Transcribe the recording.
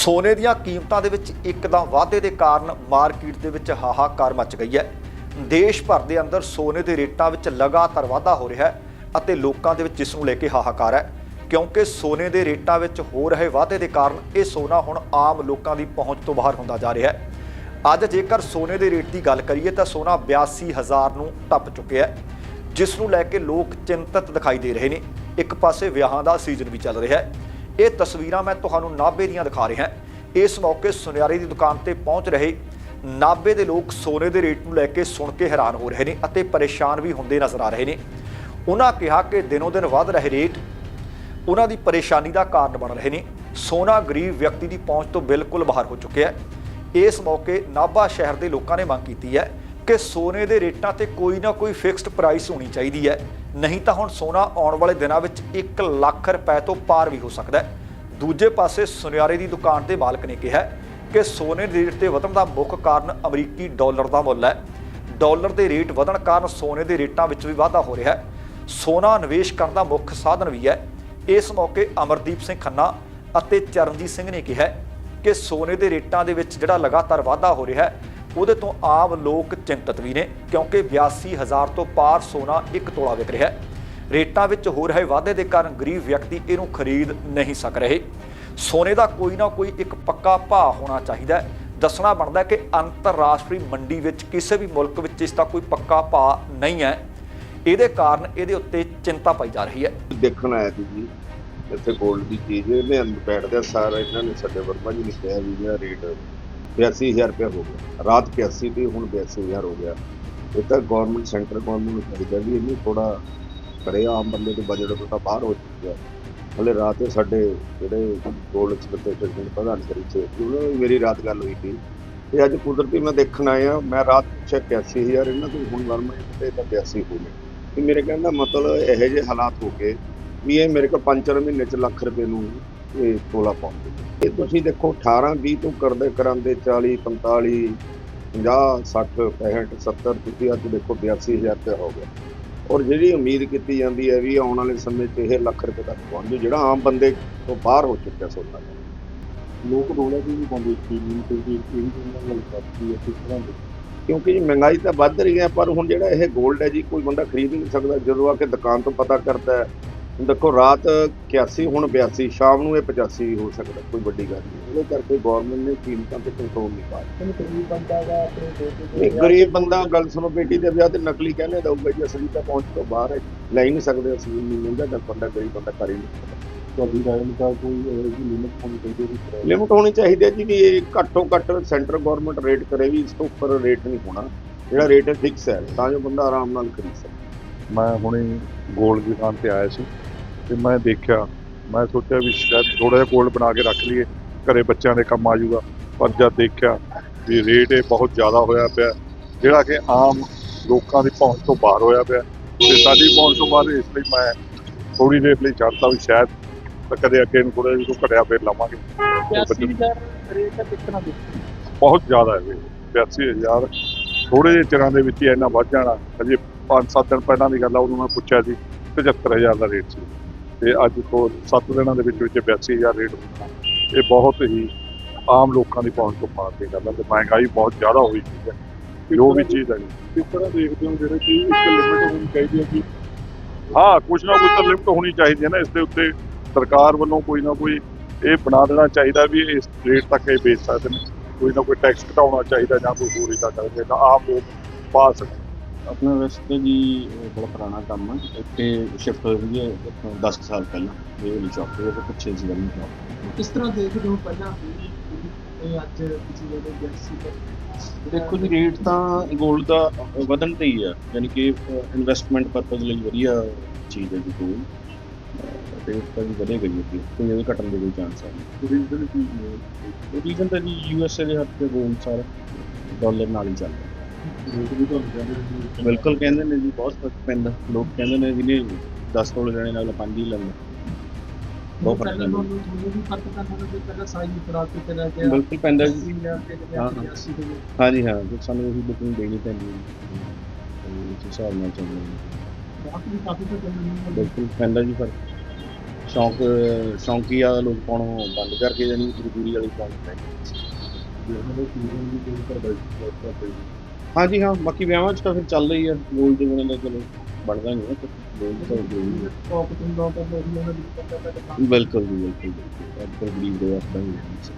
ਸੋਨੇ ਦੀਆਂ ਕੀਮਤਾਂ ਦੇ ਵਿੱਚ ਇੱਕਦਮ ਵਾਧੇ ਦੇ ਕਾਰਨ ਮਾਰਕੀਟ ਦੇ ਵਿੱਚ ਹਾਹਾਕਾਰ ਮਚ ਗਈ ਹੈ। ਦੇਸ਼ ਭਰ ਦੇ ਅੰਦਰ ਸੋਨੇ ਦੇ ਰੇਟਾਂ ਵਿੱਚ ਲਗਾਤਾਰ ਵਾਧਾ ਹੋ ਰਿਹਾ ਹੈ ਅਤੇ ਲੋਕਾਂ ਦੇ ਵਿੱਚ ਇਸ ਨੂੰ ਲੈ ਕੇ ਹਾਹਾਕਾਰ ਹੈ। ਕਿਉਂਕਿ ਸੋਨੇ ਦੇ ਰੇਟਾਂ ਵਿੱਚ ਹੋ ਰਹੇ ਵਾਧੇ ਦੇ ਕਾਰਨ ਇਹ ਸੋਨਾ ਹੁਣ ਆਮ ਲੋਕਾਂ ਦੀ ਪਹੁੰਚ ਤੋਂ ਬਾਹਰ ਹੁੰਦਾ ਜਾ ਰਿਹਾ ਹੈ। ਅੱਜ ਜੇਕਰ ਸੋਨੇ ਦੇ ਰੇਟ ਦੀ ਗੱਲ ਕਰੀਏ ਤਾਂ ਸੋਨਾ 82000 ਨੂੰ ਟੱਪ ਚੁੱਕਿਆ ਹੈ, ਜਿਸ ਨੂੰ ਲੈ ਕੇ ਲੋਕ ਚਿੰਤਤ ਦਿਖਾਈ ਦੇ ਰਹੇ ਨੇ। ਇੱਕ ਪਾਸੇ ਵਿਆਹਾਂ ਦਾ ਸੀਜ਼ਨ ਵੀ ਚੱਲ ਰਿਹਾ ਹੈ ਇਹ ਤਸਵੀਰਾਂ ਮੈਂ ਤੁਹਾਨੂੰ ਨਾਭੇ ਦੀਆਂ ਦਿਖਾ ਰਿਹਾ। ਇਸ ਮੌਕੇ ਸੁਨਿਆਰੇ ਦੀ ਦੁਕਾਨ ਤੇ ਪਹੁੰਚ ਰਹੇ ਨਾਭੇ ਦੇ ਲੋਕ ਸੋਨੇ ਦੇ ਰੇਟ ਨੂੰ ਲੈ ਕੇ ਸੁਣ ਕੇ ਹੈਰਾਨ ਹੋ ਰਹੇ ਨੇ ਅਤੇ ਪਰੇਸ਼ਾਨ ਵੀ ਹੁੰਦੇ ਨਜ਼ਰ ਆ ਰਹੇ ਨੇ। ਉਹਨਾਂ ਕਿਹਾ ਕਿ ਦਿਨੋ ਦਿਨ ਵੱਧ ਰਹੇ ਰੇਟ ਉਹਨਾਂ ਦੀ ਪਰੇਸ਼ਾਨੀ ਦਾ ਕਾਰਨ ਬਣ ਰਹੇ ਨੇ। ਸੋਨਾ ਗਰੀਬ ਵਿਅਕਤੀ ਦੀ ਪਹੁੰਚ ਤੋਂ ਬਿਲਕੁਲ ਬਾਹਰ ਹੋ ਚੁੱਕਿਆ ਹੈ। ਇਸ ਮੌਕੇ ਨਾਭਾ ਸ਼ਹਿਰ ਦੇ ਲੋਕਾਂ ਨੇ ਮੰਗ ਕੀਤੀ ਹੈ ਕਿ ਸੋਨੇ ਦੇ ਰੇਟਾਂ ਤੇ ਕੋਈ ਨਾ ਕੋਈ ਫਿਕਸਡ ਪ੍ਰਾਈਸ ਹੋਣੀ ਚਾਹੀਦੀ ਹੈ। ਨਹੀਂ ਤਾਂ ਹੁਣ ਸੋਨਾ ਆਉਣ ਵਾਲੇ ਦਿਨਾਂ ਵਿੱਚ 1 ਲੱਖ ਰੁਪਏ ਤੋਂ ਪਾਰ ਵੀ ਹੋ ਸਕਦਾ ਹੈ। ਦੂਜੇ ਪਾਸੇ ਸੁਨਿਆਰੇ ਦੀ ਦੁਕਾਨ ਦੇ ਮਾਲਕ ਨੇ ਕਿਹਾ ਕਿ ਸੋਨੇ ਦੇ ਰੇਟ ਤੇ ਵਧਣ ਦਾ ਮੁੱਖ ਕਾਰਨ ਅਮਰੀਕੀ ਡਾਲਰ ਦਾ ਮੁੱਲ ਹੈ। ਡਾਲਰ ਦੇ ਰੇਟ ਵਧਣ ਕਾਰਨ ਸੋਨੇ ਦੇ ਰੇਟਾਂ ਵਿੱਚ ਵੀ ਵਾਧਾ ਹੋ ਰਿਹਾ ਹੈ। ਸੋਨਾ ਨਿਵੇਸ਼ ਕਰਨ ਦਾ ਮੁੱਖ ਸਾਧਨ ਵੀ ਹੈ। ਇਸ ਮੌਕੇ ਅਮਰਦੀਪ ਸਿੰਘ ਖੰਨਾ ਅਤੇ ਚਰਨਜੀਤ ਸਿੰਘ ਨੇ ਕਿਹਾ ਕਿ ਸੋਨੇ ਦੇ ਰੇਟਾਂ ਦੇ ਵਿੱਚ ਜਿਹੜਾ ਲਗਾਤਾਰ ਵਾਧਾ ਹੋ ਰਿਹਾ ਹੈ ਉਹਦੇ ਤੋਂ ਆਮ ਲੋਕ ਚਿੰਤਤ ਵੀ ਨੇ, ਕਿਉਂਕਿ 82000 ਤੋਂ ਪਾਰ ਸੋਨਾ ਇੱਕ ਤੋਲਾ ਵਿਕ ਰਿਹਾ ਹੈ। ਰੇਟਾਂ ਵਿੱਚ ਹੋ ਰਹੇ ਵਾਧੇ ਦੇ ਕਾਰਨ ਗਰੀਬ ਵਿਅਕਤੀ ਇਹਨੂੰ ਖਰੀਦ ਨਹੀਂ ਸਕ ਰਹੇ। ਸੋਨੇ ਦਾ ਕੋਈ ਨਾ ਕੋਈ ਇੱਕ ਪੱਕਾ ਭਾਅ ਹੋਣਾ ਚਾਹੀਦਾ ਹੈ। ਦੱਸਣਾ ਬਣਦਾ ਕਿ ਅੰਤਰਰਾਸ਼ਟਰੀ ਮੰਡੀ ਵਿੱਚ ਕਿਸੇ ਵੀ ਮੁਲਕ ਵਿੱਚ ਇਸ ਦਾ ਕੋਈ ਪੱਕਾ ਭਾਅ ਨਹੀਂ ਹੈ। ਇਹਦੇ ਕਾਰਨ ਇਹਦੇ ਉੱਤੇ ਚਿੰਤਾ ਪਾਈ ਜਾ ਰਹੀ ਹੈ। ਦੇਖਣ ਆਇਆ ਸੀ ਜੀ, ਇੱਥੇ 골ਡ ਦੀ ਚੀਜ਼ ਇਹਨੇ ਅੰਦਰ ਬੈਠਦੇ ਸਾਰਾ ਇਹਨਾਂ ਨੇ ਸਾਡੇ ਵਰਮਾ ਜੀ ਨੇ ਕਿਹਾ ਵੀ ਇਹਦਾ ਰੇਟ 82000 ਰੁਪਏ ਹੋ ਗਿਆ। ਰਾਤ 81 ਤੇ ਹੁਣ 82000 ਹੋ ਗਿਆ। ਇਹ ਤਾਂ ਗਵਰਨਮੈਂਟ ਸੈਂਟਰ ਗਵਰਨਮੈਂਟ ਨੂੰ ਚਾਹੀਦਾ ਵੀ ਇਹਨੂੰ ਥੋੜਾ ਕਰੇ, ਆਮ ਬੰਦੇ ਦੇ ਬਜਟ ਤੋਂ ਤਾਂ ਬਾਹਰ ਹੋ ਚੁੱਕਿਆ। ਹਲੇ ਰਾਤ ਇਹ ਸਾਡੇ ਜਿਹੜੇ 골ਡ ਐਕਸਪੈਕਟੇਸ਼ਨ ਦੇ ਪ੍ਰਧਾਨ ਕਰੀ ਸੀ ਉਹਨਾਂ ਦੀ ਮੇਰੀ ਰਾਤ ਗੱਲ ਹੋਈ ਸੀ। ਤੇ ਅੱਜ ਕੁਦਰਤੀ ਮੈਂ ਦੇਖਣ ਆਇਆ, ਮੈਂ ਰਾਤ ਚੈੱਕ 81000 ਇਹਨਾਂ ਤੋਂ ਹੁਣ ਵਰਮਾ ਤੇ ਤਾਂ 82 ਹੋ ਗਏ। ਕਿ ਮੇਰੇ ਕਹਿਣ ਦਾ ਮਤਲਬ ਇਹੋ ਜਿਹੇ ਹਾਲਾਤ ਹੋ ਗਏ ਵੀ ਇਹ ਮੇਰੇ ਕੋਲ 5-4 ਮਹੀਨੇ ਚ ਲੱਖ ਰੁਪਏ ਨੂੰ ਇਹ ਤੋਲਾ ਪਾਉਂਦੇ ਇਹ ਤੁਸੀਂ ਦੇਖੋ 18 20 ਤੋਂ ਕਰਦੇ ਕਰਾਂਦੇ 40 45 50 60 65 70 ਤੁਸੀਂ ਅੱਜ ਦੇਖੋ 82000 ਰੁਪਏ ਹੋ ਗਿਆ। ਔਰ ਜਿਹੜੀ ਉਮੀਦ ਕੀਤੀ ਜਾਂਦੀ ਹੈ ਵੀ ਆਉਣ ਵਾਲੇ ਸਮੇਂ 'ਚ ਇਹ ਲੱਖ ਰੁਪਏ ਤੱਕ ਪਹੁੰਚ ਜੂ ਜਿਹੜਾ ਆਮ ਬੰਦੇ ਤੋਂ ਬਾਹਰ ਹੋ ਚੁੱਕਿਆ ਸੋਨਾ। ਲੋਕ ਰੋਲਾ ਵੀ ਨਹੀਂ ਪਾਉਂਦੇ ਇਸ ਚੀਜ਼ ਨੂੰ? ਕਿਉਂਕਿ ਇਹ ਵੀ ਉਹਨਾਂ ਹੈ ਕਿਸ ਤਰ੍ਹਾਂ ਦੇ? ਕਿਉਂਕਿ ਜੀ ਮਹਿੰਗਾਈ ਤਾਂ ਵੱਧ ਰਹੀ ਹੈ, ਪਰ ਹੁਣ ਜਿਹੜਾ ਇਹ 골ਡ ਹੈ ਜੀ, ਕੋਈ ਬੰਦਾ ਖਰੀਦ ਨਹੀਂ ਸਕਦਾ। ਜਦੋਂ ਆ ਕੇ ਦੁਕਾਨ ਤੋਂ ਪਤਾ ਕਰਦਾ ਹੈ ਦੇਖੋ ਰਾਤ 81 ਹੁਣ 82 ਸ਼ਾਮ ਨੂੰ ਇਹ 85 ਹੋ ਸਕਦਾ ਕੋਈ ਵੱਡੀ ਗੱਲ ਨਹੀਂ। ਉਹਦੇ ਕਰਕੇ ਗਵਰਨਮੈਂਟ ਨੇ ਕੀਮਤਾਂ ਤੇ ਕੰਟਰੋਲ ਨਹੀਂ ਪਾਇਆ ਕਹਿੰਦੇ ਗਰੀਬ ਬੰਦਾ ਦਾ ਆਪਣੇ ਬੇਟੇ ਦੇ ਨਹੀਂ ਗਰੀਬ ਬੰਦਾ ਗੱਲ ਸੁਣੋ ਬੇਟੀ ਦੇ ਵਿਆਹ ਤੇ ਨਕਲੀ ਕਹਿੰਦੇ ਦਊਗਾ ਜੀ ਅਸਲੀ ਤਾਂ ਪਹੁੰਚ ਤੋਂ ਬਾਹਰ ਹੈ ਲੈ ਹੀ ਨਹੀਂ ਸਕਦੇ ਅਸੀਂ ਨਹੀਂ ਮਿਲਦਾ ਤਾਂ ਬੰਦਾ ਗਰੀਬ ਬੰਦਾ ਕਰ ਹੀ ਨਹੀਂ ਸਕਦਾ। ਤੁਹਾਡੀ ਰਾਏ ਅਨੁਸਾਰ ਕੋਈ ਇਹੋ ਜਿਹੀ ਲਿਮਿਟ ਹੋਣੀ ਚਾਹੀਦੀ ਹੈ ਲਿਮਟ ਹੋਣੀ ਚਾਹੀਦੀ ਹੈ ਜੀ ਵੀ ਇਹ ਘੱਟੋ ਘੱਟ ਸੈਂਟਰ ਗਵਰਨਮੈਂਟ ਰੇਟ ਕਰੇ ਵੀ ਇਸ ਤੋਂ ਉੱਪਰ ਰੇਟ ਨਹੀਂ ਹੋਣਾ ਜਿਹੜਾ ਰੇਟ ਹੈ ਫਿਕਸ ਹੈ ਤਾਂ ਜੋ ਬੰਦਾ ਆਰਾਮ ਨਾਲ ਖਰੀਦ ਸਕੇ। ਮੈਂ ਹੁਣੇ 골ਡ ਦੀ ਦੁਕਾਨ ਤੇ ਆਇਆ ਸੀ। ਤੇ ਮੈਂ ਦੇਖਿਆ ਮੈਂ ਸੋਚਿਆ ਵੀ ਸ਼ਾਇਦ ਥੋੜਾ ਜਿਹਾ 골ਡ ਬਣਾ ਕੇ ਰੱਖ ਲਈਏ ਘਰੇ ਬੱਚਿਆਂ ਦੇ ਕੰਮ ਆ ਜਾਊਗਾ ਪਰ ਜਦ ਦੇਖਿਆ ਵੀ ਰੇਟ ਇਹ ਬਹੁਤ ਜ਼ਿਆਦਾ ਹੋਇਆ ਪਿਆ ਜਿਹੜਾ ਕਿ ਆਮ ਲੋਕਾਂ ਦੀ ਪਹੁੰਚ ਤੋਂ ਬਾਹਰ ਹੋਇਆ ਪਿਆ। ਤੇ ਸਾਡੀ ਪਹੁੰਚ ਤੋਂ ਬਾਹਰ ਇਸ ਲਈ ਮੈਂ ਥੋੜੀ ਦੇਰ ਲਈ ਛੱਡਤਾ ਵੀ ਸ਼ਾਇਦ ਤਾਂ ਕਦੇ ਅੱਗੇ ਨੂੰ ਥੋੜਾ ਜਿਹਾ ਘਟਿਆ ਫਿਰ ਲਵਾਂਗੇ। 80000 ਰੇਟ ਹੈ ਕਿਸ ਤਰ੍ਹਾਂ ਦੇ ਬਹੁਤ ਜ਼ਿਆਦਾ ਹੈ 82000 ਥੋੜੇ ਜਿਹੇ ਚਿਰਾਂ ਦੇ ਵਿੱਚ ਹੀ ਇੰਨਾ ਵੱਧ ਜਾਣਾ ਅਜੇ 5-7 ਦਿਨ ਪਹਿਲਾਂ ਦੀ ਗੱਲ ਆ ਉਦੋਂ ਮੈਂ ਪੁੱਛਿਆ ਸੀ 75000 ਦਾ ਰੇਟ ਸੀ। ਤੇ ਅੱਜ ਤੋਂ 7 ਦਿਨਾਂ ਦੇ ਵਿੱਚ ਵਿੱਚ 82000 ਰੇਟ ਹੋਣਾ। ਇਹ ਬਹੁਤ ਹੀ ਆਮ ਲੋਕਾਂ ਦੀ ਪਹੁੰਚ ਤੋਂ ਬਾਹਰ ਦੀ ਗੱਲ ਹੈ ਤੇ ਮਹਿੰਗਾਈ ਬਹੁਤ ਜ਼ਿਆਦਾ ਹੋਈ ਹੈ ਜੋ ਵੀ ਚੀਜ਼ ਹੈ। ਕਿਸ ਤਰ੍ਹਾਂ ਦੇਖਦੇ ਹੋ ਜਿਹੜੇ ਕਿ ਇੱਕ ਲਿਮਿਟ ਹੋਣੀ ਚਾਹੀਦੀ ਹੈ ਕਿ ਹਾਂ ਕੁਝ ਨਾ ਕੁਝ ਤਾਂ ਲਿਮਟ ਹੋਣੀ ਚਾਹੀਦੀ ਹੈ ਨਾ ਇਸ ਦੇ ਉੱਤੇ ਸਰਕਾਰ ਵੱਲੋਂ ਕੋਈ ਨਾ ਕੋਈ ਇਹ ਬਣਾ ਦੇਣਾ ਚਾਹੀਦਾ ਵੀ ਇਸ ਰੇਟ ਤੱਕ ਇਹ ਵੇਚ ਸਕਦੇ ਨੇ। ਕੋਈ ਨਾ ਕੋਈ ਟੈਕਸ ਘਟਾਉਣਾ ਚਾਹੀਦਾ ਜਾਂ ਕੋਈ ਹੋਰ ਇਦਾਂ ਕਰਕੇ ਤਾਂ ਆਮ ਲੋਕ ਪਾ ਸਕਣ ਆਪਣਾ ਵੈਸੇ ਜੀ ਬੜਾ ਪੁਰਾਣਾ ਕੰਮ ਹੈ। ਇੱਥੇ ਸ਼ਿਫਟ ਹੋਈ ਸੀ ਇਹ 10 ਸਾਲ ਪਹਿਲਾਂ। ਇਹ ਵਾਲੀ ਸ਼ਾਪ ਤੇ ਉਹ ਪਿੱਛੇ ਸੀ ਵਾਲੀ ਸ਼ਾਪ ਕਿਸ ਤਰ੍ਹਾਂ ਦੇਖਦੇ ਹੋ ਪਹਿਲਾਂ ਇਹ ਅੱਜ ਕਿਸੇ ਦੇ ਗੈਸੀ ਪਰ ਦੇਖੋ ਜੀ ਰੇਟ ਤਾਂ 골ਡ ਦਾ ਵਧਣ ਤੇ ਹੀ ਆ। ਯਾਨੀ ਕਿ ਇਨਵੈਸਟਮੈਂਟ ਪਰਪਸ ਲਈ ਵਧੀਆ ਚੀਜ਼ ਹੈ ਜੀ ਕੋਈ ਤੇ ਉਸ ਤਾਂ ਵੀ ਵਧੇ ਗਈ ਹੈ ਕੋਈ ਇਹਦੇ ਘਟਣ ਦੇ ਕੋਈ ਚਾਂਸ ਹੈ ਰੀਜ਼ਨ ਕੀ ਰੀਜ਼ਨ ਤਾਂ ਜੀ ਯੂਐਸਏ ਦੇ ਹੱਥ ਗੋਲਡ ਸਾਰਾ ਡਾਲਰ ਨਾਲ ਹੀ ਚੱਲਦਾ ਰੇਟ ਵੀ ਤੁਹਾਨੂੰ ਕਹਿੰਦੇ ਨੇ ਕਿ ਬਿਲਕੁਲ ਕਹਿੰਦੇ ਨੇ ਜੀ ਬਹੁਤ ਫ਼ਰਕ ਪੈਂਦਾ। ਲੋਕ ਕਹਿੰਦੇ ਨੇ ਜਿਹਨੇ 10 ਤੋਲੇ ਲੈਣੇ ਨਾਲ 5 ਹੀ ਲੈਂਦਾ। ਬਹੁਤ ਫ਼ਰਕ ਪੈਂਦਾ। ਤੁਹਾਨੂੰ ਵੀ ਫ਼ਰਕ ਪੈਂਦਾ ਹੋਣਾ ਕਿ ਪਹਿਲਾਂ ਸਾਈਜ਼ ਫੜਾ ਕੇ ਚਲਾ ਗਿਆ ਬਿਲਕੁਲ ਪੈਂਦਾ ਜੀ। ਹਾਂ, ਹਾਂ। 80 ਹਾਂ ਫਿਰ ਸਾਨੂੰ ਉਹੀ ਬੁਕਿੰਗ ਦੇਣੀ ਪੈਂਦੀ ਹੈ। ਤੇ ਹਿਸਾਬ ਨਾਲ ਚੱਲਣਾ ਬਾਕੀ ਕਾਫੀ ਤਾਂ ਚੱਲ ਬਿਲਕੁਲ ਪੈਂਦਾ ਜੀ ਫ਼ਰਕ। ਸ਼ੌਂਕ ਸ਼ੌਂਕੀਆ ਲੋਕ ਪਾਉਣੋਂ ਬੰਦ ਕਰਕੇ ਜਾਨੀ ਜ਼ਰੂਰੀ ਵਾਲੀ ਪਾਉਣ ਪੈ ਉਹਨਾਂ ਦੇ ਸੀਜ਼ਨ ਵੀ ਕੋਈ ਪਰ ਬੈਠ ਹਾਂਜੀ ਹਾਂ ਬਾਕੀ ਵਿਆਹਾਂ 'ਚ ਤਾਂ ਫਿਰ ਚੱਲ ਰਹੀ ਆ ਗੋਲਡ ਦੇ ਬਿਨਾਂ ਤਾਂ ਚਲੋ ਬਣਦਾ ਨਹੀਂ ਨਾ ਤਾਂ ਹੈ। ਟੌਪ ਤੋਂ ਪਤਾ ਪਤਾ ਬਿਲਕੁਲ ਜੀ ਬਿਲਕੁਲ ਬਿਲਕੁਲ ਅੱਜ ਕੱਲ੍ਹ ਗਰੀਬ ਦੇ ਵਾਸਤੇ ਹੀ ਹੈ